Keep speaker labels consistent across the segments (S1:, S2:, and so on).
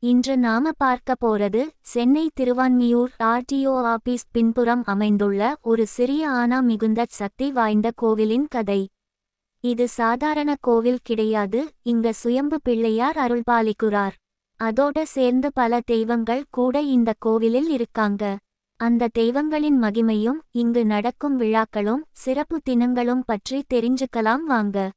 S1: இன்று நாம பார்க்க போறது சென்னை திருவான்மியூர் ஆர்டிஓ ஆபீஸ் பின்புறம் அமைந்துள்ள ஒரு சிறிய ஆனா மிகுந்த சக்தி வாய்ந்த கோவிலின் கதை. இது சாதாரண கோவில் கிடையாது இங்க சுயம்பு பிள்ளையார் அருள்பாலிக்குறார். அதோட சேர்ந்து பல தெய்வங்கள் கூட இந்த கோவிலில் இருக்காங்க. அந்த தெய்வங்களின் மகிமையும் இங்கு நடக்கும் விழாக்களும் சிறப்பு தினங்களும் பற்றி தெரிஞ்சுக்கலாம் வாங்க.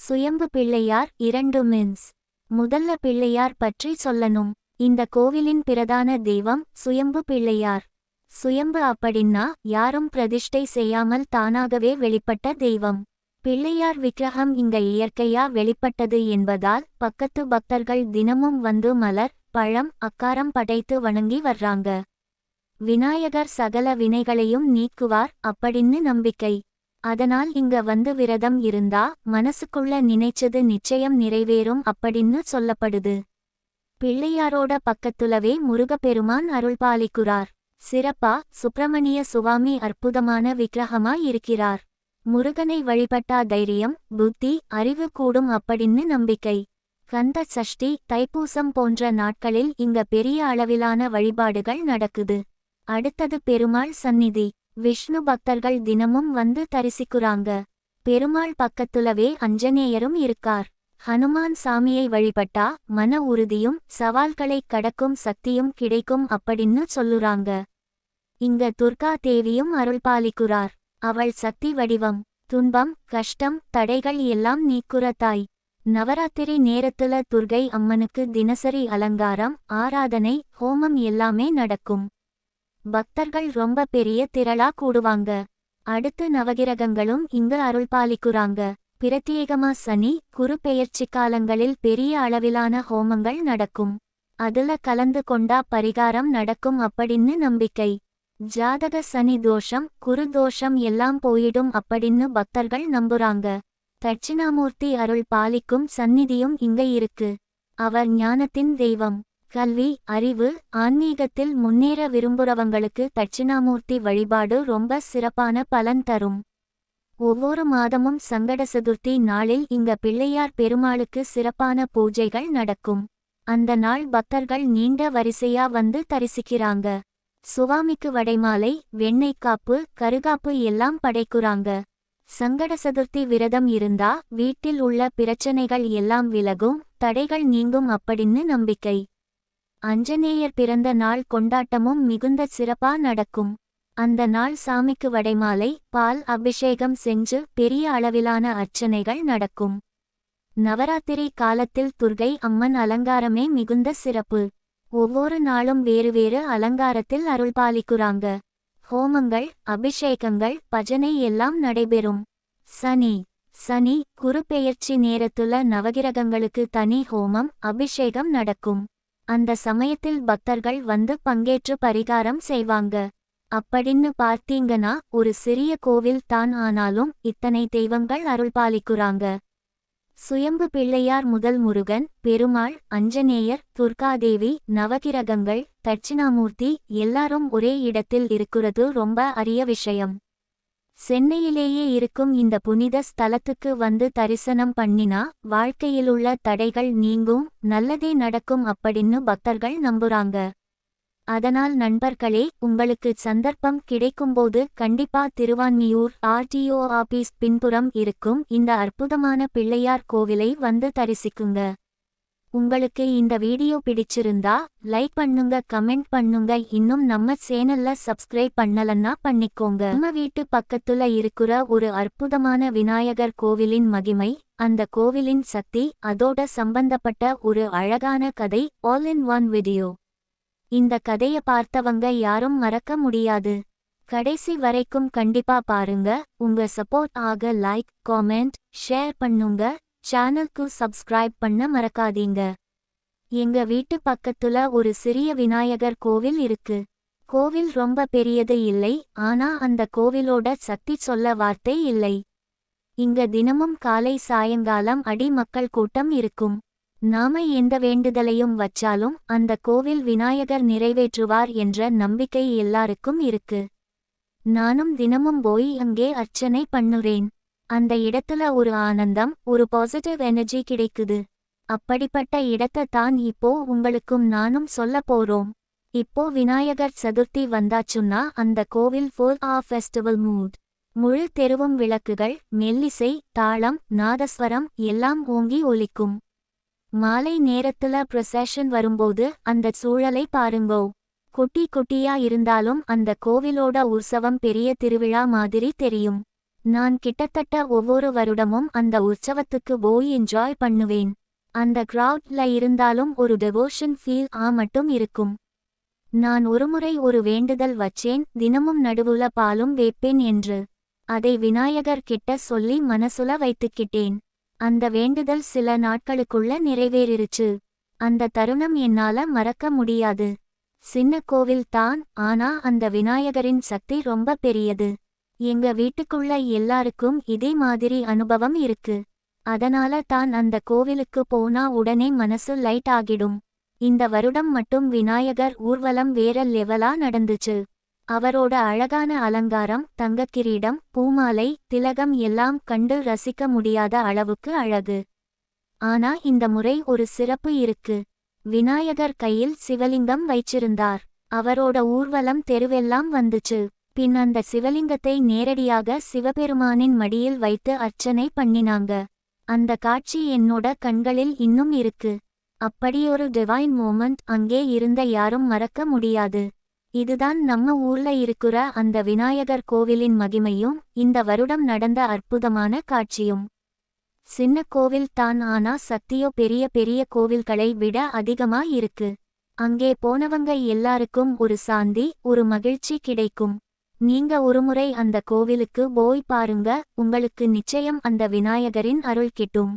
S1: சுயம்பு பிள்ளையார் இரண்டு மின்ஸ். முதல்ல பிள்ளையார் பற்றி சொல்லணும். இந்த கோவிலின் பிரதான தெய்வம் சுயம்பு பிள்ளையார். சுயம்பு அப்படின்னா யாரும் பிரதிஷ்டை செய்யாமல் தானாகவே வெளிப்பட்ட தெய்வம். பிள்ளையார் விக்கிரகம் இங்க இயற்கையா வெளிப்பட்டது என்பதால் பக்கத்து பக்தர்கள் தினமும் வந்து மலர் பழம் அக்காரம் படைத்து வணங்கி வர்றாங்க. விநாயகர் சகல வினைகளையும் நீக்குவார் அப்படின்னு நம்பிக்கை. அதனால் இங்க வந்து விரதம் இருந்தா மனசுக்குள்ள நினைச்சது நிச்சயம் நிறைவேறும் அப்படின்னு சொல்லப்படுது. பிள்ளையாரோட பக்கத்துலவே முருகப்பெருமான் அருள்பாலிக்குறார். சிறப்பா சுப்பிரமணிய சுவாமி அற்புதமான விக்கிரகமா இருக்கிறார். முருகனை வழிபட்டா தைரியம் புத்தி அறிவு கூடும் அப்படின்னு நம்பிக்கை. கந்த சஷ்டி தைப்பூசம் போன்ற நாட்களில் இங்க பெரிய அளவிலான வழிபாடுகள் நடக்குது. அடுத்தது பெருமாள் சந்நிதி. விஷ்ணு பக்தர்கள் தினமும் வந்து தரிசிக்குறாங்க. பெருமாள் பக்கத்துலவே அஞ்சனேயரும் இருக்கார். ஹனுமான் சாமியை வழிபட்டா மன உறுதியும் சவால்களைக் கடக்கும் சக்தியும் கிடைக்கும் அப்படின்னு சொல்லுறாங்க. இங்க துர்கா தேவியும் அருள்பாலிக்குறார். அவள் சக்தி வடிவம் துன்பம் கஷ்டம் தடைகள் எல்லாம் நீக்குற தாய். நவராத்திரி நேரத்துல துர்கை அம்மனுக்கு தினசரி அலங்காரம் ஆராதனை ஹோமம் எல்லாமே நடக்கும். பக்தர்கள் ரொம்ப பெரிய திரளா கூடுவாங்க. அடுத்து நவகிரகங்களும் இங்கு அருள்பாலிக்குறாங்க பிரத்யேகமா சனி குரு பெயர்ச்சி காலங்களில் பெரிய அளவிலான ஹோமங்கள் நடக்கும். அதுல கலந்து கொண்டா பரிகாரம் நடக்கும் அப்படின்னு நம்பிக்கை. ஜாதக சனி தோஷம் குரு தோஷம் எல்லாம் போயிடும் அப்படின்னு பக்தர்கள் நம்புறாங்க. தட்சிணாமூர்த்தி அருள் பாலிக்கும் சந்நிதியும் இங்க இருக்கு. அவர் ஞானத்தின் தெய்வம். கல்வி அறிவு ஆன்மீகத்தில் முன்னேற விரும்புறவங்களுக்கு தட்சிணாமூர்த்தி வழிபாடு ரொம்ப சிறப்பான பலன் தரும். ஒவ்வொரு மாதமும் சங்கட சதுர்த்தி நாளில் இங்க பிள்ளையார் பெருமாளுக்கு சிறப்பான பூஜைகள் நடக்கும். அந்த நாள் பக்தர்கள் நீண்ட வரிசையா வந்து தரிசிக்கிறாங்க. சுவாமிக்கு வடைமாலை வெண்ணெய் காப்பு கருகாப்பு எல்லாம் படைக்குறாங்க. சங்கட சதுர்த்தி விரதம் இருந்தா வீட்டில் உள்ள பிரச்சனைகள் எல்லாம் விலகும் தடைகள் நீங்கும் அப்படின்னு நம்பிக்கை. அஞ்சனேயர் பிறந்த நாள் கொண்டாட்டமும் மிகுந்த சிறப்பா நடக்கும். அந்த நாள் சாமிக்கு வடைமாலை பால் அபிஷேகம் செஞ்சு பெரிய அளவிலான அர்ச்சனைகள் நடக்கும். நவராத்திரி காலத்தில் துர்கை அம்மன் அலங்காரமே மிகுந்த சிறப்பு. ஒவ்வொரு நாளும் வேறு வேறு அலங்காரத்தில் அருள்பாலிக்குறாங்க ஹோமங்கள் அபிஷேகங்கள் பஜனை எல்லாம் நடைபெறும். சனி. சனி குருபெயர்ச்சி நேரத்துல நவகிரகங்களுக்கு தனி ஹோமம் அபிஷேகம் நடக்கும். அந்த சமயத்தில் பக்தர்கள் வந்து பங்கேற்று பரிகாரம் செய்வாங்க. அப்படின்னு பார்த்தீங்கன்னா ஒரு சிறிய கோவில் தான் ஆனாலும் இத்தனை தெய்வங்கள் அருள்பாலிக்குறாங்க. சுயம்பு பிள்ளையார் முதல் முருகன் பெருமாள் அஞ்சனேயர் துர்காதேவி நவகிரகங்கள் தட்சிணாமூர்த்தி எல்லாரும் ஒரே இடத்தில் இருக்கிறது ரொம்ப அரிய விஷயம். சென்னையிலேயே இருக்கும் இந்த புனித ஸ்தலத்துக்கு வந்து தரிசனம் பண்ணினா வாழ்க்கையிலுள்ள தடைகள் நீங்கும் நல்லதே நடக்கும் அப்படின்னு பக்தர்கள் நம்புறாங்க. அதனால் நண்பர்களே உங்களுக்கு சந்தர்ப்பம் கிடைக்கும்போது கண்டிப்பா திருவான்மியூர் ஆர்டிஓ ஆபீஸ் பின்புறம் இருக்கும் இந்த அற்புதமான பிள்ளையார் கோவிலை வந்து தரிசிக்குங்க. உங்களுக்கு இந்த வீடியோ பிடிச்சிருந்தா லைக் பண்ணுங்க கமெண்ட் பண்ணுங்க. இன்னும் நம்ம சேனல்ல சப்ஸ்கிரைப் பண்ணலன்னா பண்ணிக்கோங்க. நம்ம வீட்டு பக்கத்துல இருக்கிற ஒரு அற்புதமான விநாயகர் கோவிலின் மகிமை அந்த கோவிலின் சக்தி அதோட சம்பந்தப்பட்ட ஒரு அழகான கதை ஆல் இன் ஒன் வீடியோ இந்த கதைய பார்த்தவங்க யாரும் மறக்க முடியாது. கடைசி வரைக்கும் கண்டிப்பா பாருங்க. உங்க சப்போர்ட் ஆக லைக் காமெண்ட் ஷேர் பண்ணுங்க. சேனலுக்கு சப்ஸ்கிரைப் பண்ண மறக்காதீங்க. எங்க வீட்டு பக்கத்துல ஒரு சிறிய விநாயகர் கோவில் இருக்கு. கோவில் ரொம்ப பெரியது இல்லை ஆனா அந்த கோவிலோட சக்தி சொல்ல வார்த்தை இல்லை. இங்க தினமும் காலை சாயங்காலம் அடி மக்கள் கூட்டம் இருக்கும். நாம எந்த வேண்டுதலையும் வச்சாலும் அந்த கோவில் விநாயகர் நிறைவேற்றுவார் என்ற நம்பிக்கை எல்லாருக்கும் இருக்கு. நானும் தினமும் போய் அங்கே அர்ச்சனை பண்ணுறேன். அந்த இடத்துல ஒரு ஆனந்தம் ஒரு பாசிட்டிவ் எனர்ஜி கிடைக்குது. அப்படிப்பட்ட இடத்தை தான் இப்போ உங்களுக்கும் நானும் சொல்ல போறோம். இப்போ விநாயகர் சதுர்த்தி வந்தாச்சுன்னா அந்த கோவில் ஃபோர் ஆ ஃபெஸ்டிவல் மூட் முழு தெருவும் விளக்குகள் மெல்லிசை தாளம் நாதஸ்வரம் எல்லாம் ஓங்கி ஒலிக்கும். மாலை நேரத்துல ப்ரொசஷன் வரும்போது அந்த சூழலை பாருங்கோ. குட்டி குட்டியா இருந்தாலும் அந்த கோவிலோட உற்சவம் பெரிய திருவிழா மாதிரி தெரியும். நான் கிட்டத்தட்ட ஒவ்வொரு வருடமும் அந்த உற்சவத்துக்கு போய் என்ஜாய் பண்ணுவேன். அந்த கிரவுட்ல இருந்தாலும் ஒரு டெவோஷன் ஃபீல் ஆ மட்டும் இருக்கும். நான் ஒருமுறை ஒரு வேண்டுதல் வச்சேன் தினமும் நடுவுல பாலும் வேப்பேன் என்று. அதை விநாயகர் கிட்ட சொல்லி மனசுல வைத்துக்கிட்டேன். அந்த வேண்டுதல் சில நாட்களுக்குள்ள நிறைவேறிருச்சு. அந்த தருணம் என்னால மறக்க முடியாது. சின்ன கோவில் தான் ஆனா அந்த விநாயகரின் சக்தி ரொம்ப பெரியது. எங்க வீட்டுக்குள்ள எல்லாருக்கும் இதே மாதிரி அனுபவம் இருக்கு. அதனால தான் அந்த கோவிலுக்கு போனா உடனே மனசு லைட் ஆகிடும். இந்த வருடம் மட்டும் விநாயகர் ஊர்வலம் வேற லெவலா நடந்துச்சு. அவரோட அழகான அலங்காரம் தங்கக்கிரீடம் பூமாலை திலகம் எல்லாம் கண்டு ரசிக்க முடியாத அளவுக்கு அழகு. ஆனா இந்த முறை ஒரு சிறப்பு இருக்கு. விநாயகர் கையில் சிவலிங்கம் வைச்சிருந்தார். அவரோட ஊர்வலம் தெருவெல்லாம் வந்துச்சு. பின் அந்த சிவலிங்கத்தை நேரடியாக சிவபெருமானின் மடியில் வைத்து அர்ச்சனை பண்ணினாங்க. அந்த காட்சி என்னோட கண்களில் இன்னும் இருக்கு. அப்படியொரு டிவைன் மூமெண்ட் அங்கே இருந்த யாரும் மறக்க முடியாது. இதுதான் நம்ம ஊர்ல இருக்கிற அந்த விநாயகர் கோவிலின் மகிமையும் இந்த வருடம் நடந்த அற்புதமான காட்சியும். சின்ன கோவில் தான் ஆனா சக்தியோ பெரிய பெரிய கோவில்களை விட அதிகமா இருக்கு. அங்கே போனவங்க எல்லாருக்கும் ஒரு சாந்தி ஒரு மகிழ்ச்சி கிடைக்கும். நீங்க ஒருமுறை அந்த கோவிலுக்கு போய் பாருங்க உங்களுக்கு நிச்சயம் அந்த விநாயகரின் அருள் கிட்டும்.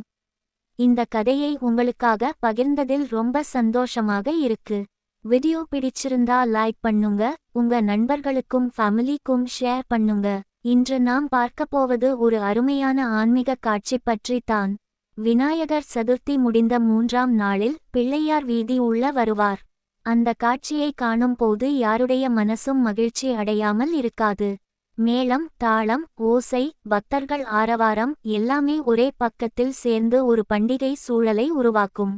S1: இந்த கதையை உங்களுக்காக பகிர்ந்ததில் ரொம்ப சந்தோஷமாக இருக்கு. வீடியோ பிடிச்சிருந்தா லைக் பண்ணுங்க உங்க நண்பர்களுக்கும் ஃபேமிலிக்கும் ஷேர் பண்ணுங்க. இன்று நாம் பார்க்கப் போவது ஒரு அருமையான ஆன்மீக காட்சி பற்றி தான் விநாயகர் சதுர்த்தி முடிந்த மூன்றாம் நாளில் பிள்ளையார் வீதி உள்ள வருவார். அந்த காட்சியை காணும் போது யாருடைய மனசும் மகிழ்ச்சி அடையாமல் இருக்காது. மேளம் தாளம் ஓசை பக்தர்கள் ஆரவாரம் எல்லாமே ஒரே பக்கத்தில் சேர்ந்து ஒரு பண்டிகை சூழலை உருவாக்கும்.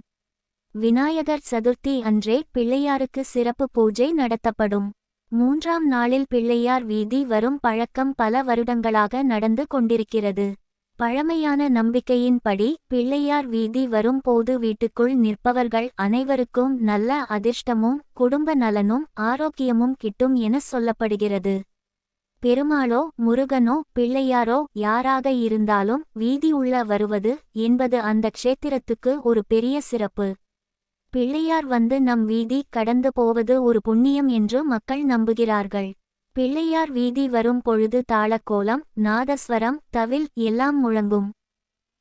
S1: விநாயகர் சதுர்த்தி அன்றே பிள்ளையாருக்கு சிறப்பு பூஜை நடத்தப்படும். மூன்றாம் நாளில் பிள்ளையார் வீதி வரும் பழக்கம் பல வருடங்களாக நடந்து கொண்டிருக்கிறது. பழமையான நம்பிக்கையின்படி பிள்ளையார் வீதி வரும் போது வீட்டுக்குள் நிற்பவர்கள் அனைவருக்கும் நல்ல அதிர்ஷ்டமும் குடும்ப நலனும் ஆரோக்கியமும் கிட்டும் என சொல்லப்படுகிறது. பெருமாளோ முருகனோ பிள்ளையாரோ யாராக இருந்தாலும் வீதி உள்ள வருவது என்பது அந்த க்ஷேத்திரத்துக்கு ஒரு பெரிய சிறப்பு. பிள்ளையார் வந்து நம் வீதி கடந்து போவது ஒரு புண்ணியம் என்று மக்கள் நம்புகிறார்கள். பிள்ளையார் வீதி வரும் பொழுது தாளக்கோலம் நாதஸ்வரம் தவில் எல்லாம் முழங்கும்.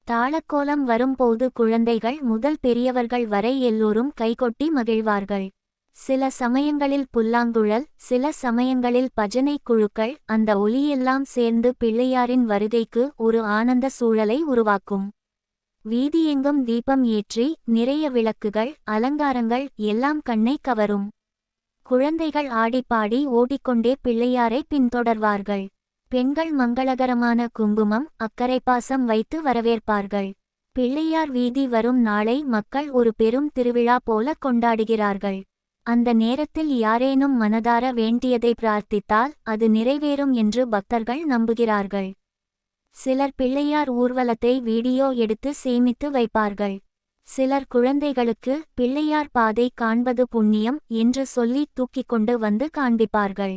S1: தாளக்கோலம் வரும்போது குழந்தைகள் முதல் பெரியவர்கள் வரை எல்லோரும் கைகொட்டி மகிழ்வார்கள். சில சமயங்களில் புல்லாங்குழல் சில சமயங்களில் பஜனை குழுக்கள் அந்த ஒலியெல்லாம் சேர்ந்து பிள்ளையாரின் வருகைக்கு ஒரு ஆனந்த சூழலை உருவாக்கும். வீதியெங்கும் தீபம் ஏற்றி நிறைய விளக்குகள் அலங்காரங்கள் எல்லாம் கண்ணை கவரும். குழந்தைகள் ஆடிப்பாடி ஓடிக்கொண்டே பிள்ளையாரை பின்தொடர்வார்கள். பெண்கள் மங்களகரமான குங்குமம் அக்கரை பாசம் வைத்து வரவேற்பார்கள். பிள்ளையார் வீதி வரும் நாளை மக்கள் ஒரு பெரும் திருவிழா போல கொண்டாடுகிறார்கள். அந்த நேரத்தில் யாரேனும் மனதார வேண்டியதை பிரார்த்தித்தால் அது நிறைவேறும் என்று பக்தர்கள் நம்புகிறார்கள். சிலர் பிள்ளையார் ஊர்வலத்தை வீடியோ எடுத்து சேமித்து வைப்பார்கள். சிலர் குழந்தைகளுக்கு பிள்ளையார் பாதை காண்பது புண்ணியம் என்று சொல்லி தூக்கிக் கொண்டு வந்து காண்பிப்பார்கள்.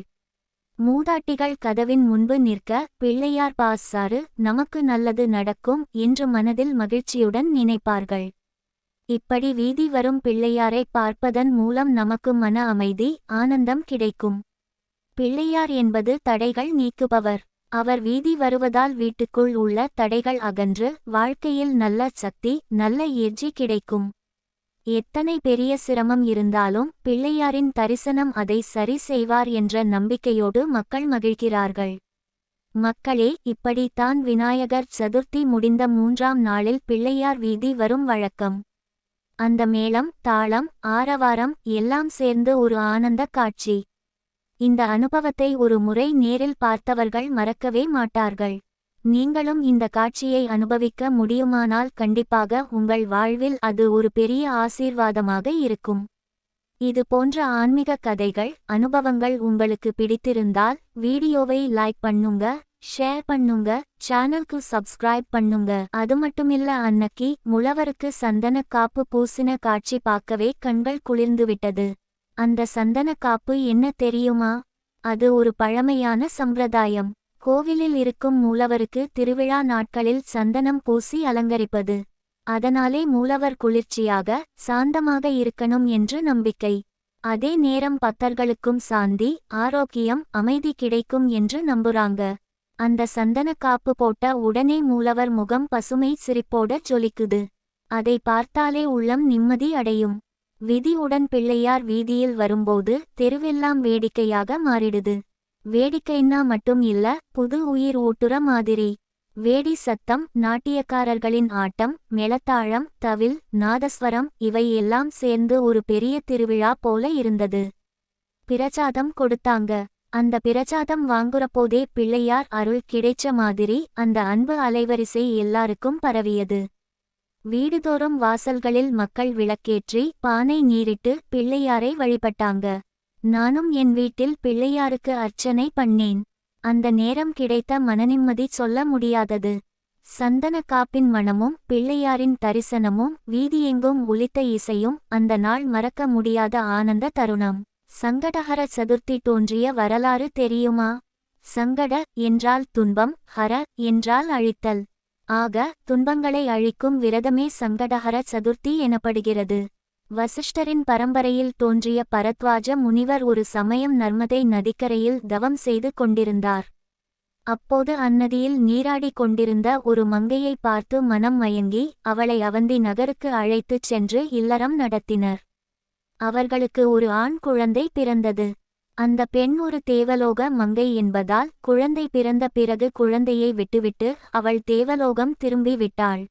S1: மூதாட்டிகள் கதவின் முன்பு நிற்க பிள்ளையார் பாசாரு நமக்கு நல்லது நடக்கும் என்று மனதில் மகிழ்ச்சியுடன் நினைப்பார்கள். இப்படி வீதி வரும் பிள்ளையாரை பார்ப்பதன் மூலம் நமக்கு மன அமைதி ஆனந்தம் கிடைக்கும். பிள்ளையார் என்பது தடைகள் நீக்குபவர். அவர் வீதி வருவதால் வீட்டுக்குள் உள்ள தடைகள் அகன்று வாழ்க்கையில் நல்ல சக்தி நல்ல எர்ஜி கிடைக்கும். எத்தனை பெரிய சிரமம் இருந்தாலும் பிள்ளையாரின் தரிசனம் அதை சரி செய்வார் என்ற நம்பிக்கையோடு மக்கள் மகிழ்கிறார்கள். மக்களே இப்படித்தான் விநாயகர் சதுர்த்தி முடிந்த மூன்றாம் நாளில் பிள்ளையார் வீதி வரும் வழக்கம். அந்த மேளம் தாளம் ஆரவாரம் எல்லாம் சேர்ந்து ஒரு ஆனந்த காட்சி. இந்த அனுபவத்தை ஒரு முறை நேரில் பார்த்தவர்கள் மறக்கவே மாட்டார்கள். நீங்களும் இந்த காட்சியை அனுபவிக்க முடியுமானால் கண்டிப்பாக உங்கள் வாழ்வில் அது ஒரு பெரிய ஆசீர்வாதமாக இருக்கும். இது போன்ற ஆன்மீக கதைகள் அனுபவங்கள் உங்களுக்கு பிடித்திருந்தால் வீடியோவை லைக் பண்ணுங்க ஷேர் பண்ணுங்க சேனலுக்கு சப்ஸ்கிரைப் பண்ணுங்க. அது மட்டுமில்ல அன்னக்கி முழவருக்கு சந்தன காப்பு பூசின காட்சி பார்க்கவே கண்கள் குளிர்ந்துவிட்டது. அந்த சந்தன காப்பு என்ன தெரியுமா? அது ஒரு பழமையான சம்பிரதாயம். கோவிலில் இருக்கும் மூலவருக்கு திருவிழா நாட்களில் சந்தனம் பூசி அலங்கரிப்பது. அதனாலே மூலவர் குளிர்ச்சியாக சாந்தமாக இருக்கணும் என்று நம்பிக்கை. அதே நேரம் பக்தர்களுக்கும் சாந்தி ஆரோக்கியம் அமைதி கிடைக்கும் என்று நம்புறாங்க. அந்த சந்தன காப்பு போட்ட உடனே மூலவர் முகம் பசுமை சிரிப்போட ஜொலிக்குது. அதை பார்த்தாலே உள்ளம் நிம்மதி அடையும். விதியுடன் பிள்ளையார் வீதியில் வரும்போது தெருவெல்லாம் வேடிக்கையாக மாறிடுது. வேடிக்கைன்னா மட்டும் இல்ல புது உயிர் ஊட்டுற மாதிரி. வேடி சத்தம் நாட்டியக்காரர்களின் ஆட்டம் மெளத்தாழம் தவில் நாதஸ்வரம் இவை எல்லாம் சேர்ந்து ஒரு பெரிய திருவிழா போல இருந்தது. பிரசாதம் கொடுத்தாங்க. அந்த பிரசாதம் வாங்குறப்போதே பிள்ளையார் அருள் கிடைச்ச மாதிரி அந்த அன்பு அலைவரிசை எல்லாருக்கும் பரவியது. வீடுதோறும் வாசல்களில் மக்கள் விளக்கேற்றி பானை நீரிட்டு பிள்ளையாரை வழிபட்டாங்க. நானும் என் வீட்டில் பிள்ளையாருக்கு அர்ச்சனை பண்ணேன். அந்த நேரம் கிடைத்த மனநிம்மதி சொல்ல முடியாதது. சந்தன காப்பின் மணமும் பிள்ளையாரின் தரிசனமும் வீதியெங்கும் ஒலித்த இசையும் அந்த நாள் மறக்க முடியாத ஆனந்த தருணம். சங்கடஹர சதுர்த்தி தோன்றிய வரலாறு தெரியுமா? சங்கட என்றால் துன்பம் ஹர என்றால் அழித்தல். ஆக துன்பங்களை அழிக்கும் விரதமே சங்கடஹர சதுர்த்தி எனப்படுகிறது. வசிஷ்டரின் பரம்பரையில் தோன்றிய பரத்வாஜ முனிவர் ஒரு சமயம் நர்மதை நதிக்கரையில் தவம் செய்து கொண்டிருந்தார். அப்போது அந்நதியில் நீராடிக் கொண்டிருந்த ஒரு மங்கையை பார்த்து மனம் மயங்கி அவளை அவந்தி நகருக்கு அழைத்துச் சென்று இல்லறம் நடத்தினர். அவர்களுக்கு ஒரு ஆண் குழந்தை பிறந்தது. அந்த பெண் ஒரு தேவலோக மங்கை என்பதால் குழந்தை பிறந்த பிறகு குழந்தையை விட்டுவிட்டு அவள் தேவலோகம் திரும்பி விட்டாள்.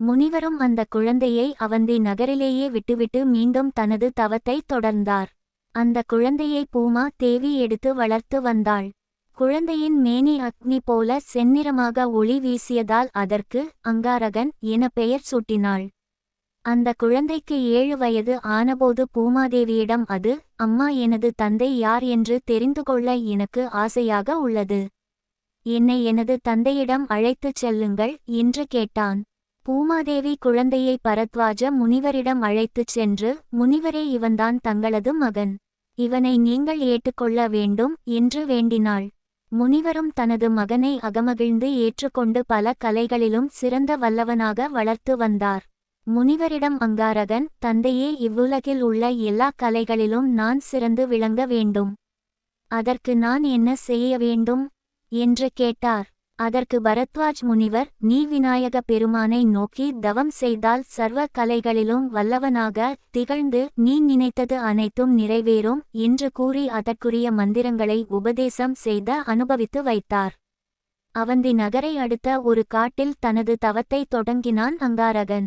S1: முனிவரும் அந்த குழந்தையை அவந்தி நகரிலேயே விட்டுவிட்டு மீண்டும் தனது தவத்தை தொடர்ந்தார். அந்த குழந்தையை பூமா தேவி எடுத்து வளர்த்து வந்தாள். குழந்தையின் மேனி அக்னி போல செந்நிறமாக ஒளி வீசியதால் அதற்கு அங்காரகன் என பெயர் சூட்டினாள். அந்த குழந்தைக்கு ஏழு வயது ஆனபோது பூமாதேவியிடம் அது அம்மா எனது தந்தை யார் என்று தெரிந்து கொள்ள எனக்கு ஆசையாக உள்ளது. என்னை எனது தந்தையிடம் அழைத்துச் செல்லுங்கள் என்று கேட்டான். பூமாதேவி குழந்தையை பரத்வாஜ முனிவரிடம் அழைத்துச் சென்று முனிவரே இவன்தான் தங்களது மகன். இவனை நீங்கள் ஏற்றுக்கொள்ள வேண்டும் என்று வேண்டினாள். முனிவரும் தனது மகனை அகமகிழ்ந்து ஏற்றுக்கொண்டு பல கலைகளிலும் சிறந்த வல்லவனாக வளர்த்து வந்தார். முனிவரிடம் அங்காரகன் தந்தையே இவ்வுலகில் உள்ள எல்லா கலைகளிலும் நான் சிறந்து விளங்க வேண்டும். அதற்கு நான் என்ன செய்ய வேண்டும் என்று கேட்டார். அதற்கு பரத்வாஜ் முனிவர் நீ விநாயக பெருமானை நோக்கி தவம் செய்தால் சர்வ கலைகளிலும் வல்லவனாக திகழ்ந்து நீ நினைத்தது அனைத்தும் நிறைவேறும் என்று கூறி அதற்குரிய மந்திரங்களை உபதேசம் செய்த அனுபவித்து வைத்தார். அவந்தி நகரை அடுத்த ஒரு காட்டில் தனது தவத்தை தொடங்கினான் அங்காரகன்.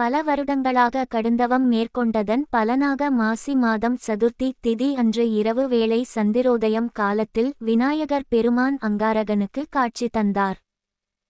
S1: பல வருடங்களாக கடுந்தவம் மேற்கொண்டதன் பலனாக மாசி மாதம் சதுர்த்தி திதி அன்று இரவு வேளை சந்திரோதயம் காலத்தில் விநாயகர் பெருமான் அங்காரகனுக்கு காட்சி தந்தார்.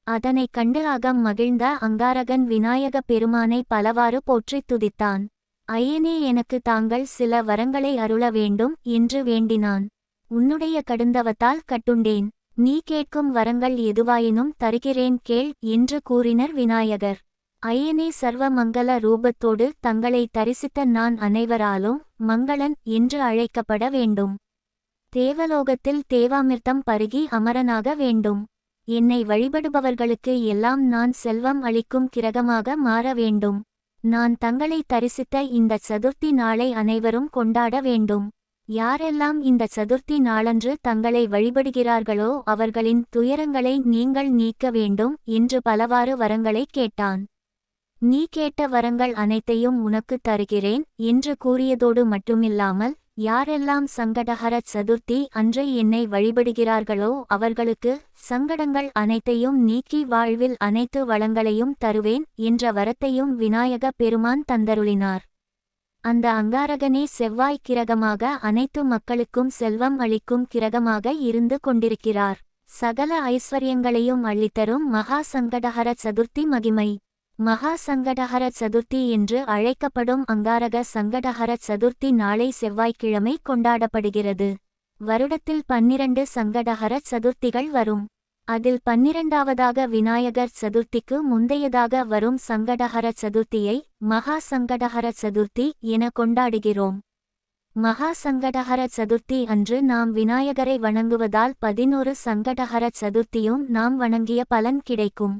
S1: அதனைக் கண்டு அகம் மகிழ்ந்த அங்காரகன் விநாயக பெருமானை பலவாறு போற்றித் துதித்தான். ஐயனே எனக்கு தாங்கள் சில வரங்களை அருள வேண்டும் என்று வேண்டினான். உன்னுடைய கடுந்தவத்தால் கட்டுண்டேன். நீ கேட்கும் வரங்கள் எதுவாயினும் தருகிறேன் கேள் என்று கூறினர் விநாயகர். ஐயனே சர்வ மங்கள ரூபத்தோடு தங்களை தரிசித்த நான் அனைவராலும் மங்களன் என்று அழைக்கப்பட வேண்டும். தேவலோகத்தில் தேவாமிர்தம் பருகி அமரனாக வேண்டும். என்னை வழிபடுபவர்களுக்கு எல்லாம் நான் செல்வம் அளிக்கும் கிரகமாக மாற வேண்டும். நான் தங்களை தரிசித்த இந்த சதுர்த்தி நாளை அனைவரும் கொண்டாட வேண்டும். யாரெல்லாம் இந்த சதுர்த்தி நாளன்று தங்களை வழிபடுகிறார்களோ அவர்களின் துயரங்களை நீங்கள் நீக்க வேண்டும் என்று பலவாறு வரங்களை கேட்டான். நீ கேட்ட வரங்கள் அனைத்தையும் உனக்கு தருகிறேன் என்று கூறியதோடு மட்டுமில்லாமல் யாரெல்லாம் சங்கடஹர சதுர்த்தி அன்று என்னை வழிபடுகிறார்களோ அவர்களுக்கு சங்கடங்கள் அனைத்தையும் நீக்கி வாழ்வில் அனைத்து வளங்களையும் தருவேன் என்ற வரத்தையும் விநாயக பெருமான் தந்தருளினார். அந்த அங்காரகனே செவ்வாய் கிரகமாக அனைத்து மக்களுக்கும் செல்வம் அளிக்கும் கிரகமாக இருந்து கொண்டிருக்கிறார். சகல ஐஸ்வர்யங்களையும் அள்ளித்தரும் மகா சங்கடஹர சதுர்த்தி மகிமை. மகா சங்கடஹர சதுர்த்தி என்று அழைக்கப்படும் அங்காரக சங்கடஹர சதுர்த்தி நாளை செவ்வாய்க்கிழமை கொண்டாடப்படுகிறது. வருடத்தில் பன்னிரண்டு சங்கடஹர சதுர்த்திகள் வரும். அதில் பன்னிரண்டாவதாக விநாயகர் சதுர்த்திக்கு முந்தையதாக வரும் சங்கடஹர சதுர்த்தியை மகா சங்கடஹர சதுர்த்தி என கொண்டாடுகிறோம். மகா சங்கடஹர சதுர்த்தி அன்று நாம் விநாயகரை வணங்குவதால் பதினோரு சங்கடஹர சதுர்த்தியும் நாம் வணங்கிய பலன் கிடைக்கும்.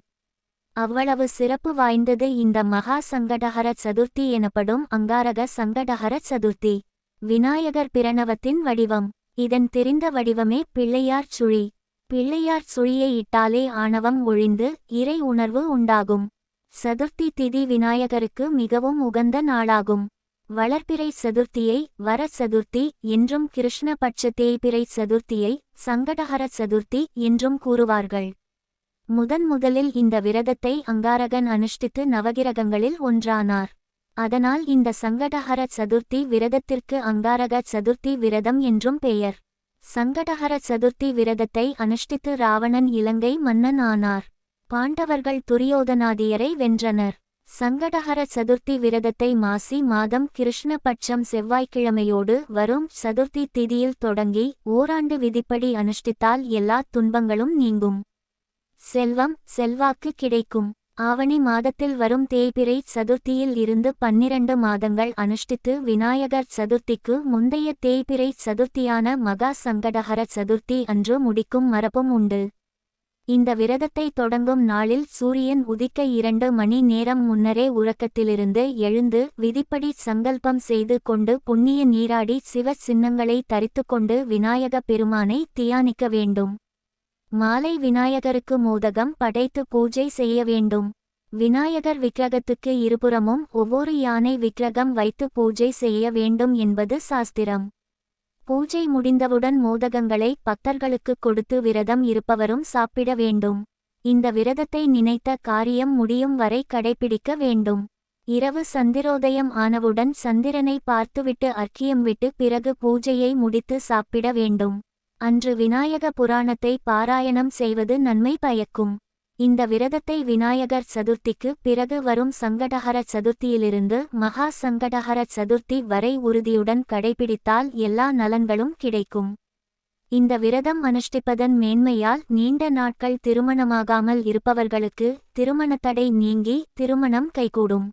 S1: அவ்வளவு சிறப்பு வாய்ந்தது இந்த மகா சங்கடஹர சதுர்த்தி எனப்படும் அங்காரக சங்கடஹர சதுர்த்தி. விநாயகர் பிரணவத்தின் வடிவம். இதன் தெரிந்த வடிவமே பிள்ளையார் சுழி. பிள்ளையார் சுழியை இட்டாலே ஆணவம் ஒழிந்து இறை உணர்வு உண்டாகும். சதுர்த்தி திதி விநாயகருக்கு மிகவும் உகந்த நாளாகும். வளர்ப்பிறை சதுர்த்தியை வர சதுர்த்தி என்றும் கிருஷ்ணபட்ச தேய்பிறை சதுர்த்தியை சங்கடஹர சதுர்த்தி என்றும் கூறுவார்கள். முதன் முதலில் இந்த விரதத்தை அங்காரகன் அனுஷ்டித்து நவகிரகங்களில் ஒன்றானார். அதனால் இந்த சங்கடஹர சதுர்த்தி விரதத்திற்கு அங்காரக சதுர்த்தி விரதம் என்றும் பெயர். சங்கடஹர சதுர்த்தி விரதத்தை அனுஷ்டித்து ராவணன் இலங்கை மன்னன் ஆனார் பாண்டவர்கள் துரியோதனாதியரை வென்றனர். சங்கடஹர சதுர்த்தி விரதத்தை மாசி மாதம் கிருஷ்ணபட்சம் செவ்வாய்க்கிழமையோடு வரும் சதுர்த்தி திதியில் தொடங்கி ஓராண்டு விதிப்படி அனுஷ்டித்தால் எல்லா துன்பங்களும் நீங்கும். செல்வம் செல்வாக்கு கிடைக்கும். ஆவணி மாதத்தில் வரும் தேய்பிரை சதுர்த்தியில் இருந்து பன்னிரண்டு மாதங்கள் அனுஷ்டித்து விநாயகர் சதுர்த்திக்கு முந்தைய தேய்பிரை சதுர்த்தியான மகா சங்கடஹர சதுர்த்தி அன்று முடிக்கும் மரபும் உண்டு. இந்த விரதத்தை தொடங்கும் நாளில் சூரியன் உதிக்க இரண்டு மணி நேரம் முன்னரே உறக்கத்திலிருந்து எழுந்து விதிப்படி சங்கல்பம் செய்து கொண்டு புண்ணிய நீராடி சிவ சின்னங்களை தரித்துக்கொண்டு விநாயக பெருமானை தியானிக்க வேண்டும். மாலை விநாயகருக்கு மோதகம் படைத்து பூஜை செய்ய வேண்டும். விநாயகர் விக்கிரகத்துக்கு இருபுறமும் ஒவ்வொரு யானை விக்கிரகம் வைத்து பூஜை செய்ய வேண்டும் என்பது சாஸ்திரம். பூஜை முடிந்தவுடன் மோதகங்களை பக்தர்களுக்கு கொடுத்து விரதம் இருப்பவரும் சாப்பிட வேண்டும். இந்த விரதத்தை நினைத்த காரியம் முடியும் வரை கடைபிடிக்க வேண்டும். இரவு சந்திரோதயம் ஆனவுடன் சந்திரனை பார்த்துவிட்டு அர்க்கியம் விட்டு பிறகு பூஜையை முடித்து சாப்பிட வேண்டும். அன்று விநாயக புராணத்தை பாராயணம் செய்வது நன்மை பயக்கும். இந்த விரதத்தை விநாயகர் சதுர்த்திக்கு பிறகு வரும் சங்கடஹர சதுர்த்தியிலிருந்து மகா சங்கடஹர சதுர்த்தி வரை உறுதியுடன் கடைபிடித்தால் எல்லா நலன்களும் கிடைக்கும். இந்த விரதம் அனுஷ்டிப்பதன் மேன்மையால் நீண்ட நாட்கள் திருமணமாகாமல் இருப்பவர்களுக்கு திருமணத்தடை நீங்கி திருமணம் கைகூடும்.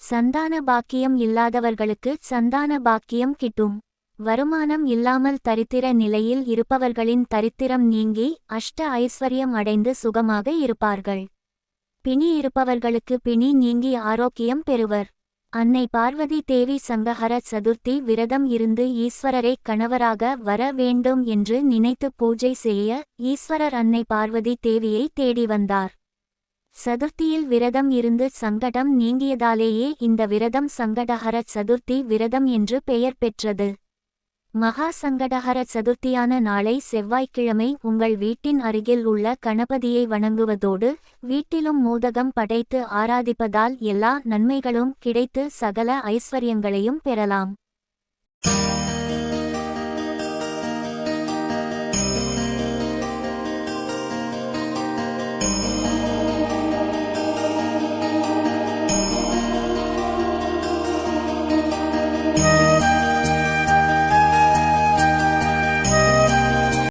S1: சந்தான பாக்கியம் இல்லாதவர்களுக்கு சந்தான பாக்கியம் கிட்டும். வருமானம் இல்லாமல் தரித்திர நிலையில் இருப்பவர்களின் தரித்திரம் நீங்கி அஷ்ட ஐஸ்வர்யம் அடைந்து சுகமாக இருப்பார்கள். பிணி இருப்பவர்களுக்கு பிணி நீங்கி ஆரோக்கியம் பெறுவர். அன்னை பார்வதி தேவி சங்கஹர சதுர்த்தி விரதம் இருந்து ஈஸ்வரரை கணவராக வர வேண்டும் என்று நினைத்து பூஜை செய்ய ஈஸ்வரர் அன்னை பார்வதி தேவியை தேடி வந்தார். சதுர்த்தியில் விரதம் இருந்து சங்கடம் நீங்கியதாலேயே இந்த விரதம் சங்கடஹர சதுர்த்தி விரதம் என்று பெயர் பெற்றது. மகா சங்கடஹர சதுர்த்தியான நாளை செவ்வாய்க்கிழமை உங்கள் வீட்டின் அருகில் உள்ள கணபதியை வணங்குவதோடு வீட்டிலும் மோதகம் படைத்து ஆராதிப்பதால் எல்லா நன்மைகளும் கிடைத்து சகல ஐஸ்வர்யங்களையும் பெறலாம்.